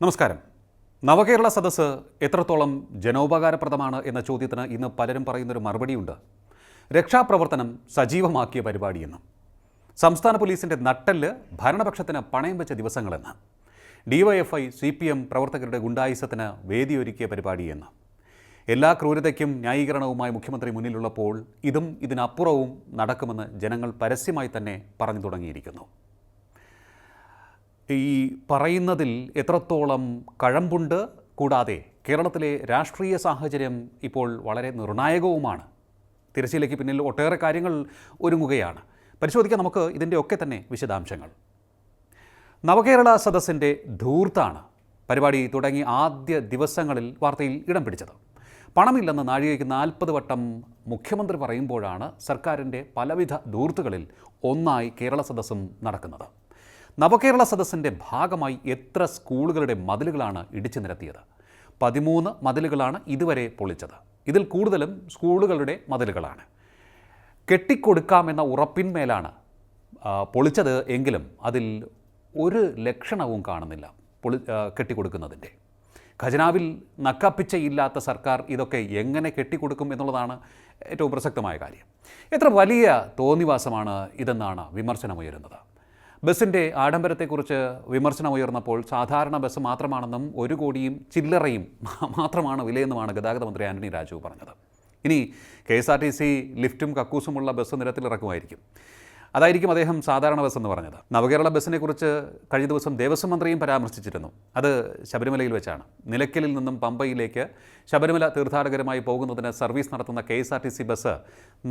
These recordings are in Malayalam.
നമസ്കാരം. നവകേരള സദസ്സ് എത്രത്തോളം ജനോപകാരപ്രദമാണ് എന്ന ചോദ്യത്തിന് ഇന്ന് പലരും പറയുന്നൊരു മറുപടിയുണ്ട്. രക്ഷാപ്രവർത്തനം സജീവമാക്കിയ പരിപാടിയെന്ന് സംസ്ഥാന പോലീസിന്റെ നട്ടെല്ല് ഭരണപക്ഷത്തിന് പണയം വെച്ച ദിവസങ്ങളെന്ന് ഡിവൈഎഫ്ഐ സി പി എം പ്രവർത്തകരുടെ ഗുണ്ടായുസത്തിന് വേദിയൊരുക്കിയ പരിപാടിയെന്ന് എല്ലാ ക്രൂരതയ്ക്കും ന്യായീകരണവുമായി മുഖ്യമന്ത്രി മുന്നിലുള്ളപ്പോൾ ഇതും ഇതിനപ്പുറവും നടക്കുമെന്ന് ജനങ്ങൾ പരസ്യമായി തന്നെ പറഞ്ഞു തുടങ്ങിയിരിക്കുന്നു. ഈ പറയുന്നതിൽ എത്രത്തോളം കഴമ്പുണ്ട് കൂടാതെ കേരളത്തിലെ രാഷ്ട്രീയ സാഹചര്യം ഇപ്പോൾ വളരെ നിർണായകവുമാണ്. തിരശ്ശീലയ്ക്ക് പിന്നിൽ ഒട്ടേറെ കാര്യങ്ങൾ ഒരുങ്ങുകയാണ്. പരിശോധിക്കാം നമുക്ക് ഇതിന്റെ ഒക്കെ തന്നെ വിശദാംശങ്ങൾ. നവകേരള സദസ്സിന്റെ ധൂർത്താണ് പരിപാടി തുടങ്ങി ആദ്യ ദിവസങ്ങളിൽ വാർത്തയിൽ ഇടം പിടിച്ചത്. പണമില്ലെന്ന് നാഴികയ്ക്ക് നാൽപ്പത് വട്ടം മുഖ്യമന്ത്രി പറയുമ്പോഴാണ് സർക്കാരിന്റെ പലവിധ ധൂർത്തുകളിൽ ഒന്നായി കേരള സദസ്സും നടക്കുന്നത്. നവകേരള സദസ്സിന്റെ ഭാഗമായി എത്ര സ്കൂളുകളുടെ മതിലുകളാണ് ഇടിച്ചു നിരത്തിയത്? പതിമൂന്ന് മതിലുകളാണ് ഇതുവരെ പൊളിച്ചത്. ഇതിൽ കൂടുതലും സ്കൂളുകളുടെ മതിലുകളാണ്. കെട്ടിക്കൊടുക്കാമെന്ന ഉറപ്പിന്മേലാണ് പൊളിച്ചത് എങ്കിലും അതിൽ ഒരു ലക്ഷണവും കാണുന്നില്ല പൊളി കെട്ടിക്കൊടുക്കുന്നതിന്റെ. ഖജനാവിൽ നക്കപ്പിച്ചയില്ലാത്ത സർക്കാർ ഇതൊക്കെ എങ്ങനെ കെട്ടിക്കൊടുക്കും എന്നുള്ളതാണ് ഏറ്റവും പ്രസക്തമായ കാര്യം. എത്ര വലിയ തോന്നിവാസമാണ് ഇതെന്നാണ് വിമർശനമുയരുന്നത്. ബസ്സിന്റെ ആഡംബരത്തെക്കുറിച്ച് വിമർശനം ഉയർന്നപ്പോൾ സാധാരണ ബസ് മാത്രമാണെന്നും ഒരു കോടിയും ചില്ലറയും മാത്രമാണ് വിലയെന്നുമാണ് ഗതാഗത മന്ത്രി ആന്റണി രാജു പറഞ്ഞത്. ഇനി K S R T C ലിഫ്റ്റും കക്കൂസുമുള്ള ബസ് നിരത്തിലിറക്കുമായിരിക്കും. അതായിരിക്കും അദ്ദേഹം സാധാരണ ബസ് എന്ന് പറഞ്ഞത്. നവകേരള ബസ്സിനെ കുറിച്ച് കഴിഞ്ഞ ദിവസം ദേവസ്വം മന്ത്രിയും പരാമർശിച്ചിരുന്നു. അത് ശബരിമലയിൽ വെച്ചാണ്. നിലയ്ക്കലിൽ നിന്നും പമ്പയിലേക്ക് ശബരിമല തീർത്ഥാടകരുമായി പോകുന്നതിന് സർവീസ് നടത്തുന്ന K S R T C bus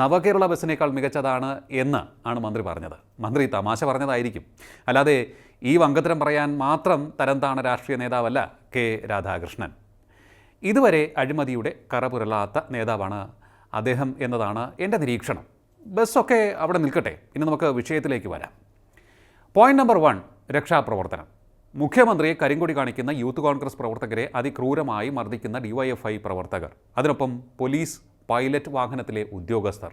Navakerala ബസ്സിനേക്കാൾ മികച്ചതാണ് എന്ന് ആണ് മന്ത്രി പറഞ്ഞത്. മന്ത്രി തമാശ പറഞ്ഞതായിരിക്കും. അല്ലാതെ ഈ വങ്കത്തരം പറയാൻ മാത്രം തരംതാണ രാഷ്ട്രീയ നേതാവല്ല കെ രാധാകൃഷ്ണൻ. ഇതുവരെ അഴിമതിയുടെ കറപുരളാത്ത നേതാവാണ് അദ്ദേഹം എന്നതാണ് എന്റെ നിരീക്ഷണം. ബസ്സൊക്കെ അവിടെ നിൽക്കട്ടെ. ഇനി നമുക്ക് വിഷയത്തിലേക്ക് വരാം. പോയിന്റ് നമ്പർ വൺ രക്ഷാപ്രവർത്തനം. മുഖ്യമന്ത്രിയെ കരിങ്കൊടി കാണിക്കുന്ന യൂത്ത് കോൺഗ്രസ് പ്രവർത്തകരെ അതിക്രൂരമായി മർദ്ദിക്കുന്ന ഡിവൈഎഫ്ഐ പ്രവർത്തകർ. അതിനൊപ്പം പോലീസ് പൈലറ്റ് വാഹനത്തിലെ ഉദ്യോഗസ്ഥർ.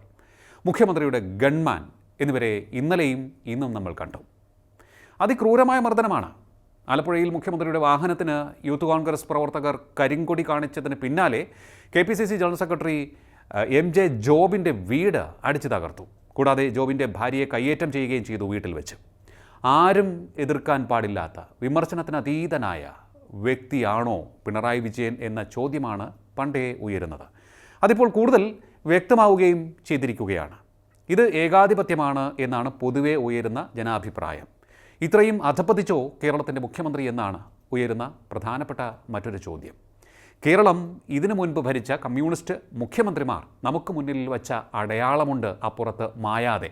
മുഖ്യമന്ത്രിയുടെ ഗൺമാൻ എന്നിവരെ ഇന്നലെയും ഇന്നും നമ്മൾ കണ്ടു. അതിക്രൂരമായ മർദ്ദനമാണ്. ആലപ്പുഴയിൽ മുഖ്യമന്ത്രിയുടെ വാഹനത്തിന് യൂത്ത് കോൺഗ്രസ് പ്രവർത്തകർ കരിങ്കൊടി കാണിച്ചതിന് പിന്നാലെ K general secretary M J ജോബിന്റെ വീട് അടിച്ചു തകർത്തു. കൂടാതെ ജോബിന്റെ ഭാര്യയെ കയ്യേറ്റം ചെയ്യുകയും ചെയ്തു വീട്ടിൽ വെച്ച്. ആരും എതിർക്കാൻ പാടില്ലാത്ത വിമർശനത്തിന് അതീതനായ വ്യക്തിയാണോ പിണറായി വിജയൻ എന്ന ചോദ്യമാണ് പണ്ടേ ഉയരുന്നത്. അതിപ്പോൾ കൂടുതൽ വ്യക്തമാവുകയും ചെയ്തിരിക്കുകയാണ്. ഇത് ഏകാധിപത്യമാണ് എന്നാണ് പൊതുവെ ഉയരുന്ന ജനാഭിപ്രായം. ഇത്രയും അധപ്പതിച്ചോ കേരളത്തിന്റെ മുഖ്യമന്ത്രി എന്നാണ് ഉയരുന്ന പ്രധാനപ്പെട്ട മറ്റൊരു ചോദ്യം. കേരളം ഇതിനു മുൻപ് ഭരിച്ച കമ്മ്യൂണിസ്റ്റ് മുഖ്യമന്ത്രിമാർ നമുക്ക് മുന്നിൽ വച്ച അടയാളമുണ്ട് അപ്പുറത്ത് മായാതെ.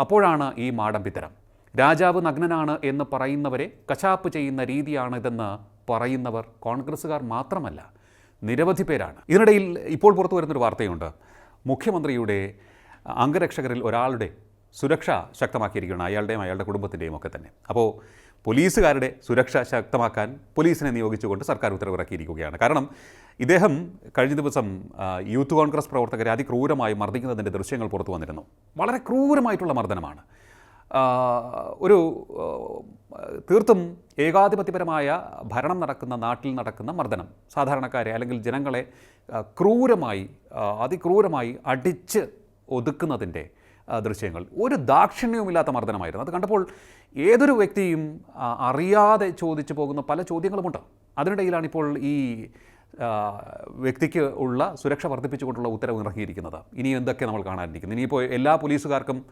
അപ്പോഴാണ് ഈ മാടമ്പിത്തരം. രാജാവ് നഗ്നനാണ് എന്ന് പറയുന്നവരെ കശാപ്പ് ചെയ്യുന്ന രീതിയാണിതെന്ന് പറയുന്നവർ കോൺഗ്രസ്സുകാർ മാത്രമല്ല നിരവധി പേരാണ്. ഇതിനിടയിൽ ഇപ്പോൾ പുറത്തു വരുന്നൊരു വാർത്തയുണ്ട്. മുഖ്യമന്ത്രിയുടെ അംഗരക്ഷകരിൽ ഒരാളുടെ സുരക്ഷ ശക്തമാക്കിയിരിക്കുകയാണ്. അയാളുടെയും അയാളുടെ കുടുംബത്തിന്റെയും ഒക്കെ തന്നെ. അപ്പോൾ പോലീസുകാരുടെ സുരക്ഷ ശക്തമാക്കാൻ പോലീസിനെ നിയോഗിച്ചുകൊണ്ട് സർക്കാർ ഉത്തരവിറക്കിയിരിക്കുകയാണ്. കാരണം ഇദ്ദേഹം കഴിഞ്ഞ ദിവസം യൂത്ത് കോൺഗ്രസ് പ്രവർത്തകരെ അതിക്രൂരമായി മർദ്ദിക്കുന്നതിന്റെ ദൃശ്യങ്ങൾ പുറത്തു വന്നിരുന്നു. വളരെ ക്രൂരമായിട്ടുള്ള മർദ്ദനമാണ്. ഒരു തീർത്തും ഏകാധിപത്യപരമായ ഭരണം നടക്കുന്ന നാട്ടിൽ നടക്കുന്ന മർദ്ദനം. സാധാരണക്കാരെ അല്ലെങ്കിൽ ജനങ്ങളെ ക്രൂരമായി അതിക്രൂരമായി അടിച്ച് ഒതുക്കുന്നതിന്റെ ദൃശ്യങ്ങൾ. ഒരു ദാക്ഷിണ്യവുമില്ലാത്ത മർദ്ദനമായിരുന്നു. അത് കണ്ടപ്പോൾ ഏതൊരു വ്യക്തിയും അറിയാതെ ചോദിച്ചു പോകുന്ന പല ചോദ്യങ്ങളുമുണ്ട്. അതിനിടയിലാണ് ഇപ്പോൾ ഈ വ്യക്തിക്ക് ഉള്ള സുരക്ഷ വർദ്ധിപ്പിച്ചുകൊണ്ടുള്ള ഉത്തരവ് ഇറങ്ങിയിരിക്കുന്നത്. ഇനി എന്തൊക്കെ നമ്മൾ കാണാനിരിക്കുന്നു? ഇനിയിപ്പോൾ എല്ലാ പോലീസുകാർക്കും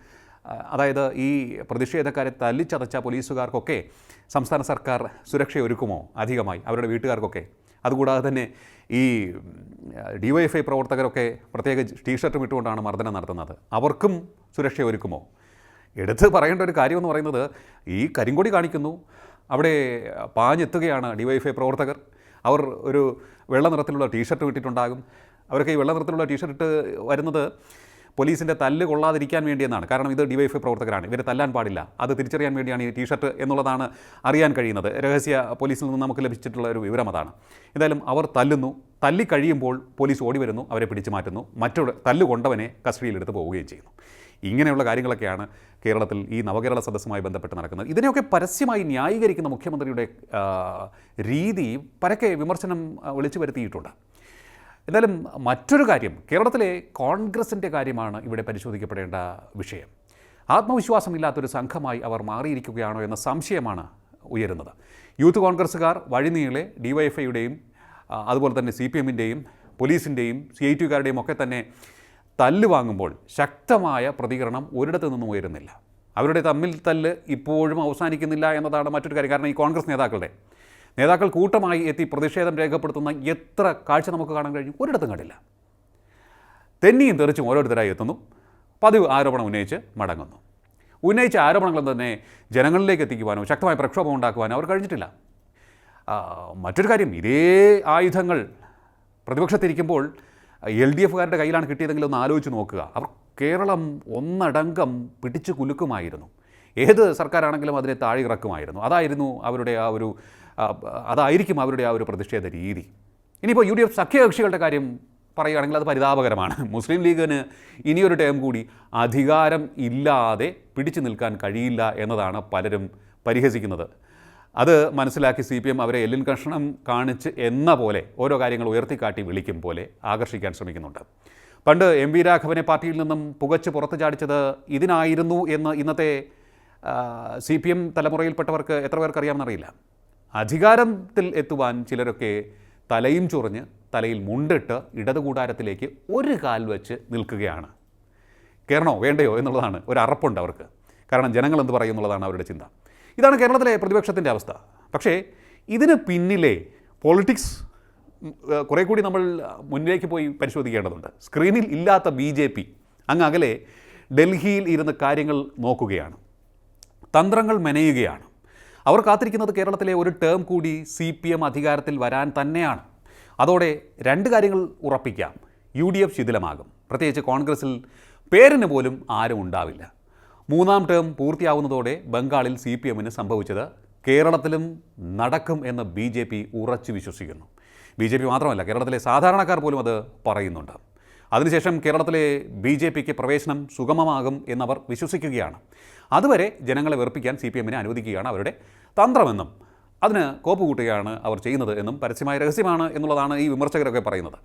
അതായത് ഈ പ്രതിഷേധക്കാരെ തല്ലിച്ചതച്ച പോലീസുകാർക്കൊക്കെ സംസ്ഥാന സർക്കാർ സുരക്ഷയൊരുക്കുമോ? അധികമായി അവരുടെ വീട്ടുകാർക്കൊക്കെ? അതുകൂടാതെ തന്നെ ഈ ഡിവൈഎഫ്ഐ പ്രവർത്തകരൊക്കെ പ്രത്യേക ടീഷർട്ടും ഇട്ടുകൊണ്ടാണ് മർദ്ദനം നടത്തുന്നത്. അവർക്കും സുരക്ഷ ഒരുക്കുമോ? എടുത്ത് പറയേണ്ട ഒരു കാര്യമെന്ന് പറയുന്നത് ഈ കരിങ്കൊടി കാണിക്കുന്നു. അവിടെ പാഞ്ഞെത്തുകയാണ് ഡിവൈഎഫ്ഐ പ്രവർത്തകർ. അവർ ഒരു വെള്ള നിറത്തിലുള്ള ടീഷർട്ട് ഇട്ടിട്ടുണ്ടാകും. അവരൊക്കെ ഈ വെള്ള നിറത്തിലുള്ള ടീഷർട്ട് വരുന്നത് പോലീസിന്റെ തല്ല് കൊള്ളാതിരിക്കാൻ വേണ്ടിയെന്നാണ്. കാരണം ഇത് ഡിവൈഫ് പ്രവർത്തകരാണ്. ഇവരെ തല്ലാൻ പാടില്ല. അത് തിരിച്ചറിയാൻ വേണ്ടിയാണ് ഈ ടീഷർട്ട് എന്നുള്ളതാണ് അറിയാൻ കഴിയുന്നത്. രഹസ്യ പോലീസിൽ നിന്ന് നമുക്ക് ലഭിച്ചിട്ടുള്ള ഒരു വിവരം അതാണ്. എന്തായാലും അവർ തല്ലുന്നു. തല്ലി കഴിയുമ്പോൾ പോലീസ് ഓടി വരുന്നു അവരെ പിടിച്ചു മാറ്റുന്നു. മറ്റൊരു തല്ല് കൊണ്ടവനെ കസ്റ്റഡിയിലെടുത്ത് പോവുകയും ചെയ്യുന്നു. ഇങ്ങനെയുള്ള കാര്യങ്ങളൊക്കെയാണ് കേരളത്തിൽ ഈ നവകേരള സദസ്സുമായി ബന്ധപ്പെട്ട് നടക്കുന്നത്. ഇതിനെയൊക്കെ പരസ്യമായി ന്യായീകരിക്കുന്ന മുഖ്യമന്ത്രിയുടെ രീതി പരക്കെ വിമർശനം വിളിച്ചു വരുത്തിയിട്ടുണ്ട്. എന്തായാലും മറ്റൊരു കാര്യം കേരളത്തിലെ കോൺഗ്രസിന്റെ കാര്യമാണ് ഇവിടെ പരിശോധിക്കപ്പെടേണ്ട വിഷയം. ആത്മവിശ്വാസമില്ലാത്തൊരു സംഘമായി അവർ മാറിയിരിക്കുകയാണോ എന്ന സംശയമാണ് ഉയരുന്നത്. യൂത്ത് കോൺഗ്രസ്സുകാർ വഴിനീളെ ഡിവൈഎഫ്ഐയുടെയും അതുപോലെ തന്നെ സി പി എമ്മിന്റെയും പോലീസിന്റെയും സി ഐ ടിക്കാരുടെയും ഒക്കെ തന്നെ തല്ല് വാങ്ങുമ്പോൾ ശക്തമായ പ്രതികരണം ഒരിടത്തു നിന്നും ഉയരുന്നില്ല. അവരുടെ തമ്മിൽ തല്ല് ഇപ്പോഴും അവസാനിക്കുന്നില്ല എന്നതാണ് മറ്റൊരു കാര്യം. കാരണം ഈ കോൺഗ്രസ് നേതാക്കളുടെ നേതാക്കൾ കൂട്ടമായി എത്തി പ്രതിഷേധം രേഖപ്പെടുത്തുന്ന എത്ര കാഴ്ച നമുക്ക് കാണാൻ കഴിഞ്ഞു? ഒരിടത്തും കണ്ടില്ല. തെന്നിയും തെറിച്ചും ഓരോരുത്തരായി എത്തുന്നു. പതിവ് ആരോപണം ഉന്നയിച്ച് മടങ്ങുന്നു. ഉന്നയിച്ച ആരോപണങ്ങൾ തന്നെ ജനങ്ങളിലേക്ക് എത്തിക്കുവാനോ ശക്തമായ പ്രക്ഷോഭം ഉണ്ടാക്കുവാനോ അവർ കഴിഞ്ഞിട്ടില്ല. മറ്റൊരു കാര്യം ഇതേ ആയുധങ്ങൾ പ്രതിപക്ഷത്തിരിക്കുമ്പോൾ എൽ ഡി എഫുകാരുടെ കയ്യിലാണ് കിട്ടിയതെങ്കിൽ ഒന്ന് ആലോചിച്ച് നോക്കുക. അവർ കേരളം ഒന്നടങ്കം പിടിച്ചു കുലുക്കുമായിരുന്നു. ഏത് സർക്കാരാണെങ്കിലും അതിനെ താഴെ ഇറക്കുമായിരുന്നു അതായിരുന്നു അവരുടെ ആ ഒരു അതായിരിക്കും അവരുടെ ആ ഒരു പ്രതിഷേധ രീതി. ഇനിയിപ്പോൾ യു ഡി എഫ് സഖ്യകക്ഷികളുടെ കാര്യം പറയുകയാണെങ്കിൽ അത് പരിതാപകരമാണ്. മുസ്ലിം ലീഗിന് ഇനിയൊരു ടേം കൂടി അധികാരം ഇല്ലാതെ പിടിച്ചു നിൽക്കാൻ കഴിയില്ല എന്നതാണ് പലരും പരിഹസിക്കുന്നത്. അത് മനസ്സിലാക്കി സി പി എം അവരെ എല്ലിൻ കഷ്ണം കാണിച്ച് എന്ന പോലെ ഓരോ കാര്യങ്ങൾ ഉയർത്തിക്കാട്ടി വിളിക്കും പോലെ ആകർഷിക്കാൻ ശ്രമിക്കുന്നുണ്ട്. പണ്ട് എം വി രാഘവനെ പാർട്ടിയിൽ നിന്നും പുകച്ച് പുറത്തു ചാടിച്ചത് ഇതിനായിരുന്നു എന്ന് ഇന്നത്തെ സി പി എം തലമുറയിൽപ്പെട്ടവർക്ക് എത്ര പേർക്ക് അറിയാമെന്നറിയില്ല അധികാരത്തിൽ എത്തുവാൻ ചിലരൊക്കെ തലയും ചൊറിഞ്ഞ് തലയിൽ മുണ്ടിട്ട് ഇടത് കൂടാരത്തിലേക്ക് ഒരു കാൽ വെച്ച് നിൽക്കുകയാണ്. കയറണോ വേണ്ടയോ? എന്നുള്ളതാണ് ഒരു അറപ്പുണ്ട് അവർക്ക്. കാരണം ജനങ്ങൾ എന്ത് പറയും എന്നുള്ളതാണ് അവരുടെ ചിന്ത. ഇതാണ് കേരളത്തിലെ പ്രതിപക്ഷത്തിന്റെ അവസ്ഥ. പക്ഷേ ഇതിന് പിന്നിലെ പൊളിറ്റിക്സ് കുറേ കൂടി നമ്മൾ മുന്നിലേക്ക് പോയി പരിശോധിക്കേണ്ടതുണ്ട്. സ്ക്രീനിൽ ഇല്ലാത്ത ബി ജെ പി അങ്ങ് അകലെ ഡൽഹിയിൽ ഇരുന്ന് കാര്യങ്ങൾ നോക്കുകയാണ്. തന്ത്രങ്ങൾ മെനയുകയാണ്. അവർ കാത്തിരിക്കുന്നത് കേരളത്തിലെ ഒരു ടേം കൂടി സി പി എം അധികാരത്തിൽ വരാൻ തന്നെയാണ്. അതോടെ രണ്ട് കാര്യങ്ങൾ ഉറപ്പിക്കാം. യു ഡി എഫ് ശിഥിലമാകും. പ്രത്യേകിച്ച് കോൺഗ്രസിൽ പേരിന് പോലും ആരും ഉണ്ടാവില്ല. മൂന്നാം ടേം പൂർത്തിയാവുന്നതോടെ ബംഗാളിൽ സി പി എമ്മിന് സംഭവിച്ചത് കേരളത്തിലും നടക്കും എന്ന് ബി ജെ പി ഉറച്ചു വിശ്വസിക്കുന്നു. ബി ജെ പി മാത്രമല്ല കേരളത്തിലെ സാധാരണക്കാർ പോലും അത് പറയുന്നുണ്ട്. അതിനുശേഷം കേരളത്തിലെ ബി ജെ പിക്ക് പ്രവേശനം സുഗമമാകും എന്നവർ വിശ്വസിക്കുകയാണ്. അതുവരെ ജനങ്ങളെ വെറുപ്പിക്കാൻ സി പി എമ്മിനെ അനുവദിക്കുകയാണ് അവരുടെ തന്ത്രമെന്നും അതിന് കോപ്പ് കൂട്ടുകയാണ് അവർ ചെയ്യുന്നത് എന്നും പരസ്യമായ രഹസ്യമാണ് എന്നുള്ളതാണ് ഈ വിമർശകരൊക്കെ പറയുന്നത്.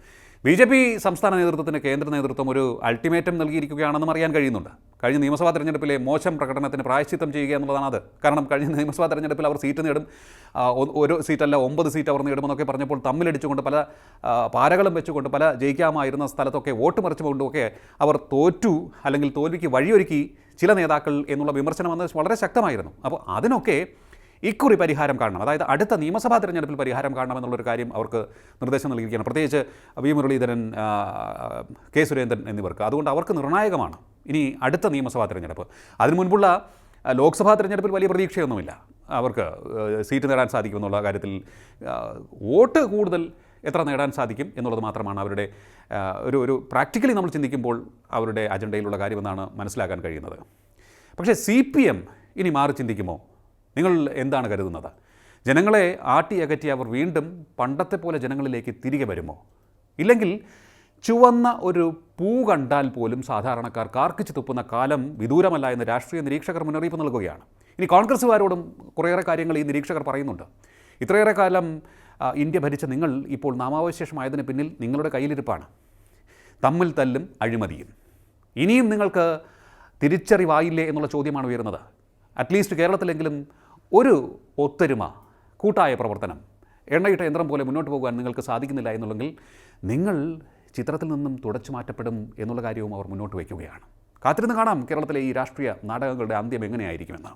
ബി ജെ പി സംസ്ഥാന നേതൃത്വത്തിന് കേന്ദ്ര നേതൃത്വം ഒരു അൾട്ടിമേറ്റം നൽകിയിരിക്കുകയാണെന്നും അറിയാൻ കഴിയുന്നുണ്ട്. കഴിഞ്ഞ നിയമസഭാ തെരഞ്ഞെടുപ്പിലെ മോശം പ്രകടനത്തിന് പ്രായശ്ചിത്തം ചെയ്യുക എന്നുള്ളതാണ് അത്. കാരണം കഴിഞ്ഞ നിയമസഭാ തെരഞ്ഞെടുപ്പിൽ അവർ സീറ്റ് നേടും ഒരു സീറ്റല്ല ഒമ്പത് സീറ്റ് അവർ നേടുമെന്നൊക്കെ പറഞ്ഞപ്പോൾ തമ്മിലടിച്ചുകൊണ്ട് പല പാരകളും വെച്ചുകൊണ്ട് പല ജയിക്കാമായിരുന്ന സ്ഥലത്തൊക്കെ വോട്ട് മറിച്ചുകൊണ്ടുമൊക്കെ അവർ തോറ്റു അല്ലെങ്കിൽ തോൽവിക്ക് വഴിയൊരുക്കി ചില നേതാക്കൾ എന്നുള്ള വിമർശനം വന്നത് വളരെ ശക്തമായിരുന്നു. അപ്പോൾ അതിനൊക്കെ ഇക്കുറി പരിഹാരം കാണണം. അതായത് അടുത്ത നിയമസഭാ തെരഞ്ഞെടുപ്പിൽ പരിഹാരം കാണണം എന്നുള്ളൊരു കാര്യം അവർക്ക് നിർദ്ദേശം നൽകിയിരിക്കുകയാണ്. പ്രത്യേകിച്ച് വി മുരളീധരൻ കെ സുരേന്ദ്രൻ എന്നിവർക്ക്. അതുകൊണ്ട് അവർക്ക് നിർണായകമാണ് ഇനി അടുത്ത നിയമസഭാ തെരഞ്ഞെടുപ്പ്. അതിനു മുൻപുള്ള ലോക്സഭാ തെരഞ്ഞെടുപ്പിൽ വലിയ പ്രതീക്ഷയൊന്നുമില്ല. അവർക്ക് സീറ്റ് നേടാൻ സാധിക്കുമെന്നുള്ള കാര്യത്തിൽ വോട്ട് കൂടുതൽ എത്ര നേടാൻ സാധിക്കും എന്നുള്ളത് മാത്രമാണ് അവരുടെ ഒരു ഒരു പ്രാക്ടിക്കലി നമ്മൾ ചിന്തിക്കുമ്പോൾ അവരുടെ അജണ്ടയിലുള്ള കാര്യമെന്നാണ് മനസ്സിലാക്കാൻ കഴിയുന്നത്. പക്ഷേ സി പി എം ഇനി മാറി ചിന്തിക്കുമോ? നിങ്ങൾ എന്താണ് കരുതുന്നത്? ജനങ്ങളെ ആട്ടി അകറ്റി അവർ വീണ്ടും പണ്ടത്തെ പോലെ ജനങ്ങളിലേക്ക് തിരികെ വരുമോ? ഇല്ലെങ്കിൽ ചുവന്ന ഒരു പൂ കണ്ടാൽ പോലും സാധാരണക്കാർ കാർക്കിച്ച് തുപ്പുന്ന കാലം വിദൂരമല്ല എന്ന് രാഷ്ട്രീയ നിരീക്ഷകർ മുന്നറിയിപ്പ് നൽകുകയാണ്. ഇനി കോൺഗ്രസ്സുകാരോടും കുറേയേറെ കാര്യങ്ങൾ ഈ നിരീക്ഷകർ പറയുന്നുണ്ട്. ഇത്രയേറെ കാലം ഇന്ത്യ ഭരിച്ച നിങ്ങൾ ഇപ്പോൾ നാമാവശേഷമായതിന് പിന്നിൽ നിങ്ങളുടെ കയ്യിലിരിപ്പാണ്. തമ്മിൽ തല്ലും അഴിമതിയും. ഇനിയും നിങ്ങൾക്ക് തിരിച്ചറിവായില്ലേ എന്നുള്ള ചോദ്യമാണ് ഉയരുന്നത്. അറ്റ്ലീസ്റ്റ് കേരളത്തിലെങ്കിലും ഒരു ഒത്തൊരുമ കൂട്ടായ പ്രവർത്തനം. എണ്ണയിട്ട യന്ത്രം പോലെ മുന്നോട്ട് പോകാൻ നിങ്ങൾക്ക് സാധിക്കുന്നില്ല എന്നുള്ളെങ്കിൽ നിങ്ങൾ ചിത്രത്തിൽ നിന്നും തുടച്ചു മാറ്റപ്പെടും എന്നുള്ള കാര്യവും അവർ മുന്നോട്ട് വയ്ക്കുകയാണ്. കാത്തിരുന്ന് കാണാം കേരളത്തിലെ ഈ രാഷ്ട്രീയ നാടകങ്ങളുടെ അന്ത്യം എങ്ങനെയായിരിക്കുമെന്ന്.